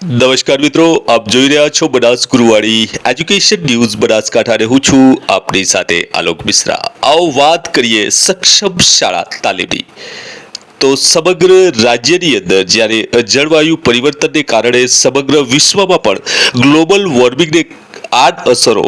નમસ્કાર મિત્રો, આપ જોઈ રહ્યા છો બનાસ ગુરુવાડી એજ્યુકેશન ન્યૂઝ બનાસકાંઠા હું છું આપની સાથે આલોક મિશ્રા. આવો વાત કરીએ સક્ષમ શાળા તાલીમની. તો સમગ્ર રાજ્યની અંદર જ્યારે જળવાયુ પરિવર્તનને કારણે સમગ્ર વિશ્વમાં પણ ગ્લોબલ વોર્મિંગને આડ અસરો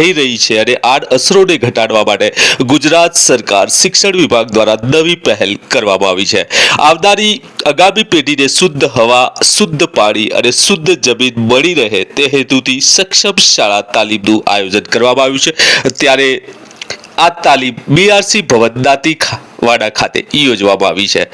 થઈ રહી છે અને આડ અસરોને ઘટાડવા માટે ગુજરાત સરકાર શિક્ષણ વિભાગ દ્વારા નવી પહેલ કરવામાં આવી છે. આવનારી આગામી પેઢીને શુદ્ધ હવા, શુદ્ધ પાણી અને શુદ્ધ જમીન મળી રહે તે હેતુથી સક્ષમ શાળા તાલીમનું આયોજન કરવામાં આવ્યું છે. ત્યારે આ તાલીમ બીઆરસી ભવન દાંતી વાડા ખાતે યોજવામાં આવી છે.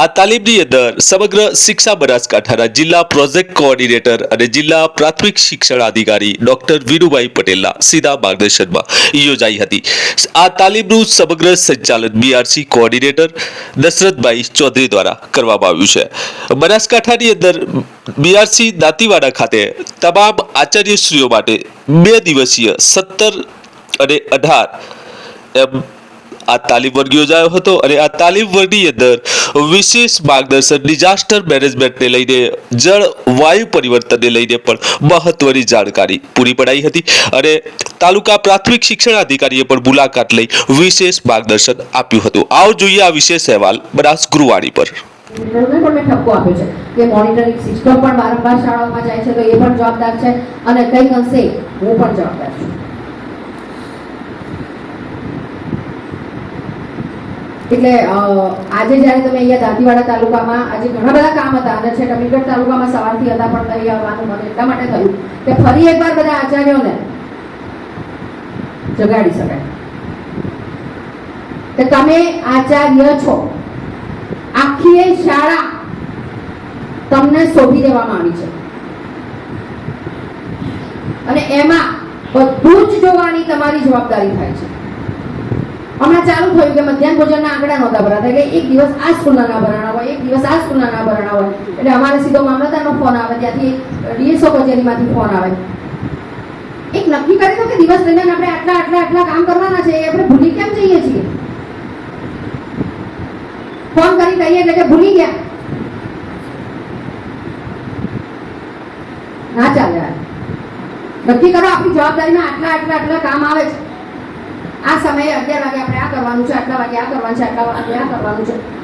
આ તાલીમની અંદર સમગ્ર શિક્ષા બનાસકાંઠાના જિલ્લા પ્રોજેક્ટ કોઓર્ડિનેટર અને જિલ્લા પ્રાથમિક શિક્ષણ અધિકારી ડોક્ટર વિનુભાઈ પટેલના સીધા માર્ગદર્શનમાં યોજાઈ હતી. આ તાલીમનું સમગ્ર સંચાલન બીઆરસી કોઓર્ડિનેટર દશરથભાઈ ચૌધરી દ્વારા કરવામાં આવ્યું છે. બનાસકાંઠાની અંદર બીઆરસી દાંતીવાડા ખાતે તમામ આચાર્યશ્રીઓ માટે બે દિવસીય સત્તર અને અઢાર એમ આ તાલીમ વર્ગ યોજાયો હતો અને આ તાલીમ વર્ગની અંદર વિશેષ માર્ગદર્શન ડિઝાસ્ટર મેનેજમેન્ટને લઈને, જળ, વાયુ પરિવર્તનને લઈને પણ મહત્વની જાણકારી પૂરી પડાઈ હતી અને તાલુકા પ્રાથમિક શિક્ષણ અધિકારીએ પણ મુલાકાત લઈ વિશેષ માર્ગદર્શન આપ્યું હતું. આવો જોઈએ આ વિશેષ અહેવાલ બનાસ ગુરુવાણી પર. ઠપકો આપ્યો છે કે મોનિટરિંગ સિસ્ટમ પણ વારંવાર શાળાઓમાં જાય છે, તો એ પણ જવાબદાર છે અને કંઈક અંશે હું પણ જવાબદાર છું. એટલે આજે જ્યારે તમે અહીંયા દાંતીવાડા તાલુકામાં, આજે ઘણા બધા કામ હતા, અને છે અમીરગઢ તાલુકામાં સવારથી હતા, પણ કરી આવવાનું મને એટલા માટે થયું કે ફરી એકવાર બધા આચાર્યોને જગાડી શકાય. કે તમે આચાર્ય છો. આખી શાળા તમને શોભી દેવામાં આવી છે. અને એમાં બધું જ જોવાની તમારી જવાબદારી થાય છે. હમણાં ચાલુ થયું કે મધ્યાહન ભોજનના આંકડા નહોતા ભરાતા. એટલે એક દિવસ આ સ્કૂલના ના ભરાણા હોય, એક દિવસ આ સ્કૂલના ના ભરાણા હોય. એટલે અમારે સીધો મામલતદારનો ફોન આવે, ત્યાંથી ડીએસઓ કચેરીમાંથી ફોન આવે. એક નક્કી કરી દો કે દિવસ દરમિયાન આપણે આટલા આટલા આટલા કામ કરવાના છે, એ આપણે ભૂલી કેમ જઈએ છીએ? ફોન કરી કહીએ એટલે કે ભૂલી ગયા. ના ચાલે. નક્કી કરો, આપણી જવાબદારીમાં આટલા આટલા આટલા કામ આવે છે. આ સમયે અગિયાર વાગે આપણે આ કરવાનું છે, આટલા વાગે આ કરવાનું છે, આટલા વાગે આ કરવાનું છે.